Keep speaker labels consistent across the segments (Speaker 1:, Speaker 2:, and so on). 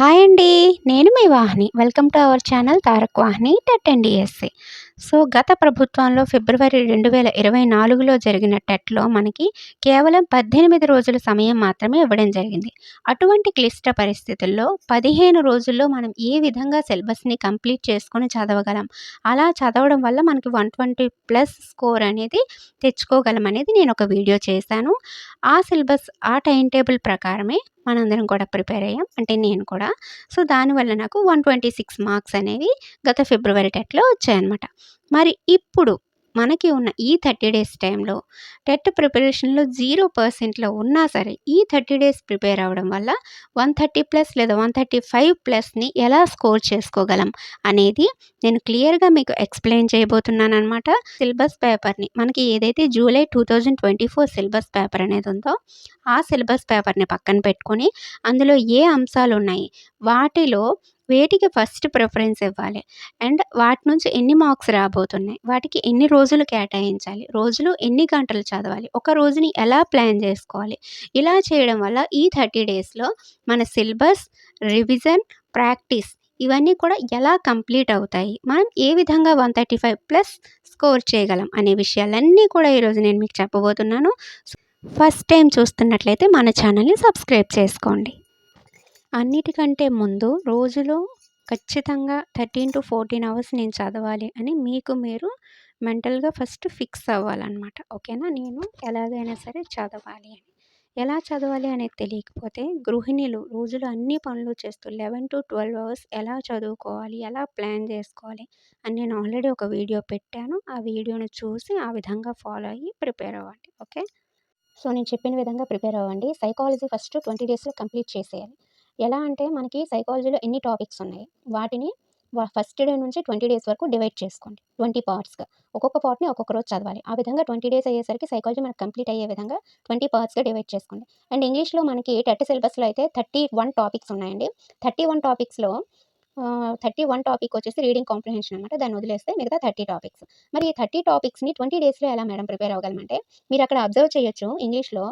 Speaker 1: Hi అండి నేను మీ Vahini. Welcome to our channel Tarak Vahini TET and DSC. So గత ప్రభుత్వంలో ఫిబ్రవరి రెండు వేల ఇరవై నాలుగులో జరిగిన టెట్లో మనకి కేవలం పద్దెనిమిది రోజుల సమయం మాత్రమే ఇవ్వడం జరిగింది. అటువంటి క్లిష్ట పరిస్థితుల్లో పదిహేను రోజుల్లో మనం ఏ విధంగా సిలబస్ని కంప్లీట్ చేసుకొని చదవగలం? అలా చదవడం వల్ల మనకి వన్ ట్వంటీ ప్లస్ స్కోర్ అనేది తెచ్చుకోగలం అనేది నేను ఒక వీడియో చేశాను. ఆ సిలబస్ ఆ టైం టేబుల్ ప్రకారమే మనందరం కూడా ప్రిపేర్ అయ్యాం. అంటే నేను కూడా. సో దానివల్ల నాకు వన్ ట్వంటీ సిక్స్ మార్క్స్ అనేవి గత ఫిబ్రవరి టెట్లో వచ్చాయన్నమాట. మరి ఇప్పుడు మనకి ఉన్న ఈ థర్టీ డేస్ టైంలో టెట్ ప్రిపరేషన్లో జీరో పర్సెంట్లో ఉన్నా సరే ఈ థర్టీ డేస్ ప్రిపేర్ అవ్వడం వల్ల వన్ థర్టీ ప్లస్ లేదా వన్ థర్టీ ఫైవ్ ప్లస్ని ఎలా స్కోర్ చేసుకోగలం అనేది నేను క్లియర్గా మీకు ఎక్స్ప్లెయిన్ చేయబోతున్నాను అనమాట సిలబస్ పేపర్ని మనకి ఏదైతే July two thousand twenty four syllabus paper అనేది ఉందో ఆ సిలబస్ పేపర్ని పక్కన పెట్టుకొని అందులో ఏ అంశాలు ఉన్నాయి వాటిలో వేటికి ఫస్ట్ ప్రిఫరెన్స్ ఇవ్వాలి? అండ్ వాటి నుంచి ఎన్ని మార్క్స్ రాబోతున్నాయి? వాటికి ఎన్ని రోజులు కేటాయించాలి? రోజులు ఎన్ని గంటలు చదవాలి? ఒక రోజుని ఎలా ప్లాన్ చేసుకోవాలి? ఇలా చేయడం వల్ల ఈ థర్టీ డేస్లో మన సిలబస్ రివిజన్ ప్రాక్టీస్ ఇవన్నీ కూడా ఎలా కంప్లీట్ అవుతాయి? మనం ఏ విధంగా one thirty five plus score చేయగలం అనే విషయాలన్నీ కూడా ఈరోజు నేను మీకు చెప్పబోతున్నాను. ఫస్ట్ టైం చూస్తున్నట్లయితే మన ఛానల్ని సబ్స్క్రైబ్ చేసుకోండి. అన్నిటికంటే ముందు రోజులో ఖచ్చితంగా థర్టీన్ టు ఫోర్టీన్ అవర్స్ నేను చదవాలి అని మీకు మీరు మెంటల్గా ఫస్ట్ ఫిక్స్ అవ్వాలన్నమాట. ఓకేనా? నేను ఎలాగైనా సరే చదవాలి అని. ఎలా చదవాలి అనేది తెలియకపోతే గృహిణులు రోజులు అన్ని పనులు చేస్తూ లెవెన్ టు ట్వెల్వ్ అవర్స్ ఎలా చదువుకోవాలి ఎలా ప్లాన్ చేసుకోవాలి అని నేను ఆల్రెడీ ఒక వీడియో పెట్టాను. ఆ వీడియోని చూసి ఆ విధంగా ఫాలో అయ్యి ప్రిపేర్ అవ్వండి. ఓకే? సో నేను చెప్పిన విధంగా ప్రిపేర్ అవ్వండి. సైకాలజీ ఫస్ట్ ట్వంటీ డేస్లో కంప్లీట్ చేసేయాలి. ఎలా అంటే మనకి సైకాలజీలో ఎన్ని టాపిక్స్ ఉన్నాయి? వాటిని ఫస్ట్ డే నుంచి ట్వంటీ డేస్ వరకు డివైడ్ చేసుకోండి. ట్వంటీ పార్ట్స్గా ఒక్కొక్క పార్ట్ని ఒక్కొక్క రోజు చదవాలి. ఆ విధంగా ట్వంటీ డేస్ అయ్యేసరికి సైకాలజీ మనకు కంప్లీట్ అయ్యే విధంగా ట్వంటీ పార్ట్స్గా డివైడ్ చేసుకోండి. అండ్ ఇంగ్లీష్లో మనకి టెట్ సిలబస్లో అయితే థర్టీ వన్ టాపిక్స్ ఉన్నాయండి. థర్టీ వన్ టాపిక్స్లో థర్టీ వన్ టాపిక్ వచ్చేసి రీడింగ్ కాంప్రిహెన్షన్ అనమాట దాన్ని వదిలేస్తే మిగతా థర్టీ టాపిక్స్ మరి ఈ థర్టీ టాపిక్స్ని ట్వంటీ డేస్లో ఎలా మేడం ప్రిపేర్ అవ్వగలమంటే మీరు అక్కడ అబ్జర్వ్ చేయొచ్చు ఇంగ్లీష్లో.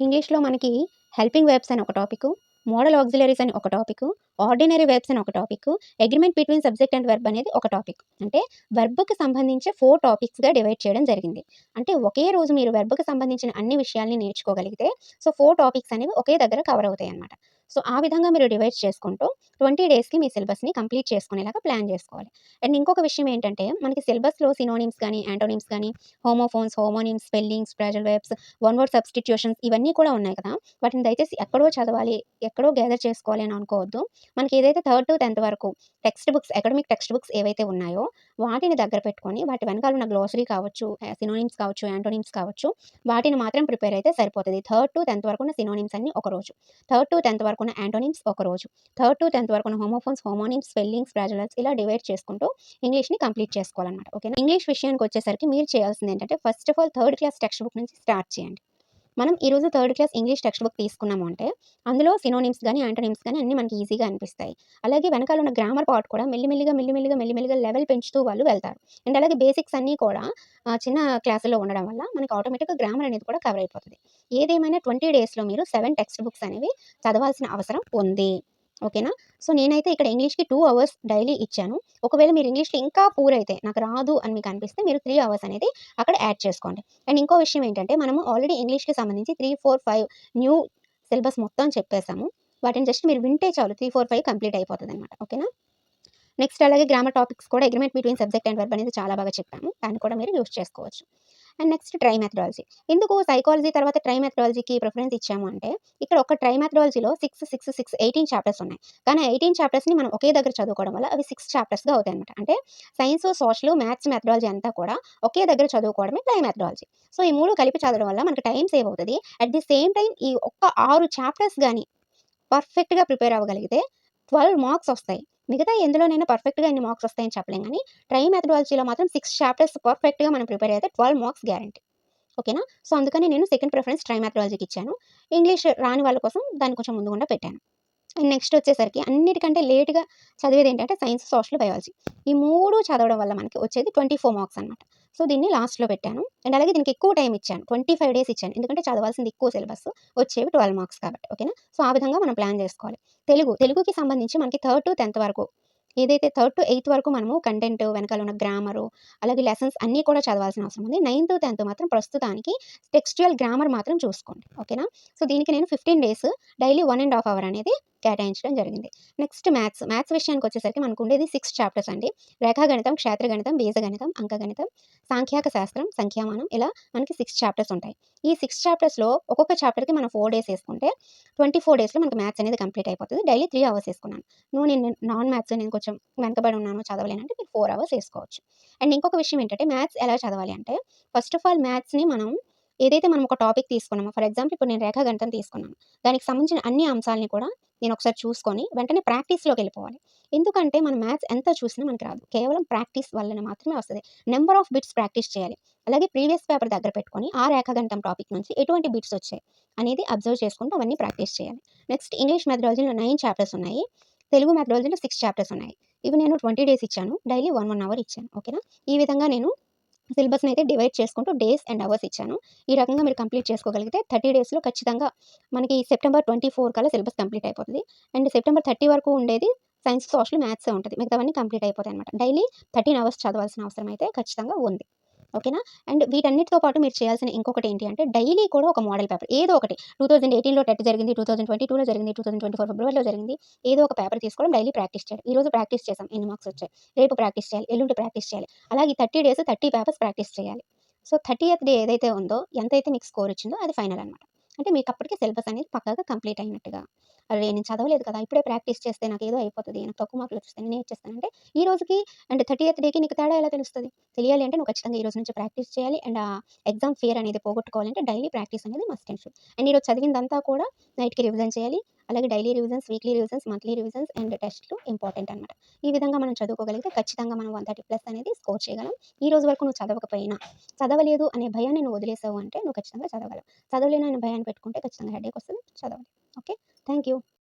Speaker 1: ఇంగ్లీష్లో మనకి హెల్పింగ్ వెబ్స్ అని ఒక టాపిక్ మోడల్ ఆక్సిలరీస్ అని ఒక టాపిక్ ఆర్డినరీ వెబ్స్ అని ఒక topic agreement between subject and verb అనేది ఒక టాపిక్ అంటే వెర్బ్కి సంబంధించి ఫోర్ టాపిక్స్గా డివైడ్ చేయడం జరిగింది. అంటే ఒకే రోజు మీరు వెర్బ్కి సంబంధించిన అన్ని విషయాల్ని నేర్చుకోగలిగితే సో ఫోర్ టాపిక్స్ అనేవి ఒకే దగ్గర కవర్ అవుతాయి అనమాట సో ఆ విధంగా మీరు డివైడ్ చేసుకుంటూ ట్వంటీ డేస్కి మీ సిలబస్ని కంప్లీట్ చేసుకునేలాగా ప్లాన్ చేసుకోవాలి. అండ్ ఇంకొక విషయం ఏంటంటే మనకి సిలబస్లో సినోనిమ్స్ కానీ యాంటోనిమ్స్ కానీ homophones homonyms spellings phrasal verbs one word substitutions ఇవన్నీ కూడా ఉన్నాయి కదా. వాటిని దయచేసి ఎక్కడో చదవాలి ఎక్కడో గ్యాదర్ చేసుకోవాలి అని అనుకోవద్దు. మనకి ఏదైతే థర్డ్ టు టెన్త్ వరకు text books academic text books ఏవైతే ఉన్నాయో వాటిని దగ్గర పెట్టుకొని వాటి వెనకాల ఉన్న గ్లోసరీ కావచ్చు సినోనిమ్స్ కావచ్చు యాంటోనిమ్స్ కావచ్చు వాటిని మాత్రం ప్రిపేర్ అయితే సరిపోతుంది. థర్డ్ టు టెన్త్ వరకు ఉన్న సినోనిమ్స్ అన్ని ఒక రోజు. థర్డ్ టు టెన్త్ వరకు ఉన్న యాంటోనిమ్స్ ఒక రోజు. థర్డ్ టు టెన్త్ వరకు ఉన్న హోమోఫోన్స్ హోమోనిమ్స్ స్పెల్లింగ్స్ ఫ్రాజులల్స్ ఇలా డివైడ్ చేసుకుంటూ ఇంగ్లీష్ని కంప్లీట్ చేసుకోవాలన్నమాట. ఓకేనా? ఇంగ్లీష్ విషయానికి వచ్చేసరికి మీరు చేయాల్సింది ఏంటంటే first of all third class text book నుంచి స్టార్ట్ చేయండి. మనం ఈరోజు third class English text book తీసుకున్నాము అంటే అందులో సినోనిమ్స్ కానీ యాంటోనిమ్స్ కానీ అన్నీ మనకి ఈజీగా అనిపిస్తాయి. అలాగే వెనకాల ఉన్న గ్రామర్ పార్ట్ కూడా మెల్లిమెల్లిగా మెల్లిమెల్లిగా మెల్లిమెల్లిగా లెవెల్ పెంచుతూ వాళ్ళు వెళ్తారు. అండ్ అలాగే బేసిక్స్ అన్నీ కూడా చిన్న క్లాసుల్లో ఉండడం వల్ల మనకి ఆటోమేటిక్గా గ్రామర్ అనేది కూడా కవర్ అయిపోతుంది. ఏదేమైనా ట్వంటీ డేస్లో మీరు సెవెన్ టెక్స్ట్ బుక్స్ అనేవి చదవాల్సిన అవసరం ఉంది. ఓకేనా? సో నేనైతే ఇక్కడ ఇంగ్లీష్కి టూ అవర్స్ డైలీ ఇచ్చాను. ఒకవేళ మీరు ఇంగ్లీష్లో ఇంకా పూర్ అయితే నాకు రాదు అని మీకు అనిపిస్తే మీరు త్రీ అవర్స్ అనేది అక్కడ యాడ్ చేసుకోండి. అండ్ ఇంకో విషయం ఏంటంటే మనము ఆల్రెడీ ఇంగ్లీష్కి సంబంధించి three four five new syllabus మొత్తం చెప్పేసాము వాటిని జస్ట్ మీరు వింటే చాలు త్రీ ఫోర్ ఫైవ్ కంప్లీట్ అయిపోతుంది అనమాట ఓకేనా? నెక్స్ట్ అలాగే గ్రామర్ టాపిక్స్ కూడా agreement between subject and verb అనేది చాలా బాగా చెప్పాము. దాన్ని కూడా మీరు యూస్ చేసుకోవచ్చు. అండ్ నెక్స్ట్ ట్రై మెథడాలజీ ఎందుకు సైకాలజీ తర్వాత ట్రై మెథడాలజీకి ప్రిఫరెన్స్ ఇచ్చాము అంటే ఇక్కడ ఒక tri మెథడాలజీలో six six six eighteen chapters ఉన్నాయి. కానీ ఎయిటీన్ చాప్టర్స్ని మనం ఒకే దగ్గర చదువుకోవడం వల్ల అవి సిక్స్ చాప్టర్స్గా అవుతాయి అనమాట అంటే సైన్స్ సోషల్ మ్యాథ్స్ మెథడాలజీ అంతా కూడా ఒకే దగ్గర చదువుకోవడమే ట్రై మెథడాలజీ సో ఈ మూడు కలిపి చదవడం వల్ల మనకి టైం సేవ్ అవుతుంది. అట్ ది సేమ్ టైం ఈ ఒక్క ఆరు చాప్టర్స్ కానీ పర్ఫెక్ట్గా ప్రిపేర్ అవ్వగలిగితే ట్వెల్వ్ మార్క్స్ వస్తాయి. మిగతా ఎందులోనైనా పర్ఫెక్ట్గా ఎన్ని మార్క్స్ వస్తాయని చెప్పలేం కానీ ట్రై మెథడాలజీలో మాత్రం సిక్స్ చాప్టర్స్ పర్ఫెక్ట్గా మనం ప్రిపేర్ అయితే ట్వెల్వ్ మార్క్స్ గ్యారంటీ. ఓకేనా? సో అందుకని నేను సెకండ్ ప్రిఫరెన్స్ ట్రై మెథడాలజీకి ఇచ్చాను. ఇంగ్లీష్ రాని వాళ్ళ కోసం దాన్ని కొంచెం ముందుకుండా పెట్టాను. అండ్ నెక్స్ట్ వచ్చేసరికి అన్నిటికంటే లేట్గా చదివేది ఏంటంటే సైన్స్ సోషల్ బయాలజీ. ఈ మూడు చదవడం వల్ల మనకి వచ్చేది ట్వంటీ ఫోర్ మార్క్స్ అనమాట సో దీన్ని లాస్ట్లో పెట్టాను. అండ్ అలాగే దీనికి ఎక్కువ టైం ఇచ్చాను. ట్వంటీ ఫైవ్ డేస్ ఇచ్చాను. ఎందుకంటే చదవాల్సింది ఎక్కువ సిలబస్. వచ్చేవి ట్వెల్వ్ మార్క్స్ కాబట్టి ఓకేనా? సో ఆ విధంగా మనం ప్లాన్ చేసుకోవాలి. తెలుగు తెలుగుకి సంబంధించి మనకి థర్డ్ టు టెన్త్ వరకు ఏదైతే థర్డ్ టు ఎయిత్ వరకు మనము కంటెంట్ వెనకాల ఉన్న గ్రామరు అలాగే లెసన్స్ అన్నీ కూడా చదవాల్సిన అవసరం ఉంది. నైన్త్ టెన్త్ మాత్రం ప్రస్తుతానికి టెక్స్చువల్ గ్రామర్ మాత్రం చూసుకోండి ఓకేనా? సో దీనికి నేను fifteen days daily one and half hour అనేది కేటాయించడం జరిగింది. నెక్స్ట్ మ్యాథ్స్ మ్యాథ్స్ విషయానికి వచ్చేసరికి మనకు ఉండేది సిక్స్ చాప్టర్స్ అండి. రేఖాగణితం క్షేత్రగణితం బీజగణితం అంకగణితం సాంఖ్యాక శాస్త్రం సంఖ్యామానం ఇలా మనకి సిక్స్ చాప్టర్స్ ఉంటాయి. ఈ సిక్స్ చాప్టర్స్లో ఒక్కొక్క చాప్టర్కి మనం ఫోర్ డేస్ వేసుకుంటే ట్వంటీ ఫోర్ డేస్లో మనకి మ్యాథ్స్ అనేది కంప్లీట్ అయిపోతుంది. డైలీ త్రీ అవర్స్ వేసుకున్నాను. నువ్వు నేను నాన్ మ్యాథ్స్ నేను కొంచెం వెనకబడి ఉన్నాను చదవలేనంటే మీరు ఫోర్ అవర్స్ వేసుకోవచ్చు. అండ్ ఇంకొక విషయం ఏంటంటే మ్యాథ్స్ ఎలా చదవాలి అంటే ఫస్ట్ ఆఫ్ ఆల్ మ్యాథ్స్ని మనం ఏదైతే మనం ఒక టాపిక్ తీసుకున్నామో ఫర్ ఎగ్జాంపుల్ ఇప్పుడు నేను రేఖాగణితం తీసుకున్నాను. దానికి సంబంధించిన అన్ని అంశాలని కూడా నేను ఒకసారి చూసుకొని వెంటనే ప్రాక్టీస్లోకి వెళ్ళిపోవాలి. ఎందుకంటే మనం మ్యాథ్స్ ఎంత చూసినా మనకి రాదు. కేవలం ప్రాక్టీస్ వల్లనే మాత్రమే వస్తుంది. నెంబర్ ఆఫ్ బిట్స్ ప్రాక్టీస్ చేయాలి. అలాగే ప్రీవియస్ పేపర్ దగ్గర పెట్టుకొని ఆ రేఖాగంటం టాపిక్ నుంచి ఎటువంటి బిట్స్ వచ్చాయి అనేది అబ్జర్వ్ చేసుకుంటూ అవన్నీ ప్రాక్టీస్ చేయాలి. నెక్స్ట్ ఇంగ్లీష్ మెథడాలజీలో నైన్ చాప్టర్స్ ఉన్నాయి. తెలుగు మెథడాలజీలో సిక్స్ చాప్టర్స్ ఉన్నాయి. ఇవి నేను ట్వంటీ డేస్ ఇచ్చాను. డైలీ వన్ వన్ అవర్ ఇచ్చాను. ఓకేనా ఈ విధంగా నేను సిలబస్ని అయితే డివైడ్ చేసుకుంటూ డేస్ అండ్ అవర్స్ ఇచ్చాను. ఈ రకంగా మీరు కంప్లీట్ చేసుకోగలిగితే థర్టీ డేస్లో ఖచ్చితంగా మనకి సెప్టెంబర్ ట్వంటీ ఫోర్ కల్లా సిలబస్ కంప్లీట్ అయిపోతుంది. అండ్ సెప్టెంబర్ థర్టీ వరకు ఉండేది సైన్స్ సోషల్ మ్యాథ్స్ ఉంటుంది. మిగతావన్నీ కంప్లీట్ అయిపోతాయి అనమాట డైలీ థర్టీన్ అవర్స్ చదవాల్సిన అవసరం అయితే ఖచ్చితంగా ఉంది. ఓకేనా? అండ్ వీటన్నిటితో పాటు మీరు చేయాల్సిన ఇంకొకటి ఏంటి అంటే డైలీ కూడా ఒక మోడల్ పేపర్ ఏదో ఒకటి. టూ థౌసండ్ ఎయిటీన్లో టెట్ జరిగింది టూ థౌసండ్ ట్వంటీ టూలో జరిగింది టూ థౌసండ్ ట్వంటీ ఫోర్ ఫిబ్రవరిలో జరిగింది. ఏదో ఒక పేపర్ తీసుకోవడం డైలీ ప్రాక్టీస్ చేయాలి. ఈ రోజు ప్రాక్టీస్ చేసాం ఎన్ని మార్క్స్ వచ్చాయి? రేపు ప్రాక్టీస్ చేయాలి ఎల్లుండి ప్రాక్టీస్ చేయాలి. అలాగే thirty days thirty papers practice చేయాలి. సో థర్టీ ఎత్ డే ఏదైతే ఉందో ఎంతైతే మీకు స్కోర్ వచ్చిందో అది ఫైనల్ అనమాట అంటే మీకు అప్పటికి సిలబస్ అనేది పక్కగా కంప్లీట్ అయినట్టుగా. అరే నేను చదవలేదు కదా ఇప్పుడే ప్రాక్టీస్ చేస్తే నాకు ఏదో అయిపోతుంది నాకు తక్కువ మార్కులు వస్తాయి నేను చేస్తానంటే ఈ రోజుకి అండ్ థర్టీ ఎయిత్ డేకి నీకు తేడా ఎలా తెలుస్తుంది? తెలియాలి అంటే నువ్వు ఖచ్చితంగా ఈ రోజు నుంచి ప్రాక్టీస్ చేయాలి అండ్ ఆ ఎగ్జామ్ ఫియర్ అనేది పోగొట్టుకోవాలంటే డైలీ ప్రాక్టీస్ అనేది మస్ట్ అండ్ షుడ్. అండ్ ఈరోజు చదివిందంతా కూడా నైట్కి రివిజన్ చేయాలి అలాగే daily revisions weekly revisions monthly revisions and టెస్ట్లు ఇంపార్టెంట్ అనమాట ఈ విధంగా మనం చదువుకోగలిగితే ఖచ్చితంగా మనం వన్ థర్టీ ప్లస్ అనేది స్కోర్ చేయగలం. ఈ రోజు వరకు నువ్వు చదవకపోయినా చదవలేదు అనే భయాన్ని నువ్వు వదిలేసావు అంటే నువ్వు ఖచ్చితంగా చదవగలవు. చదవలేను అనే భయాన్ని పెట్టుకుంటే ఖచ్చితంగా హెడేక్ వస్తుంది చదవాలి ఓకే థ్యాంక్ యూ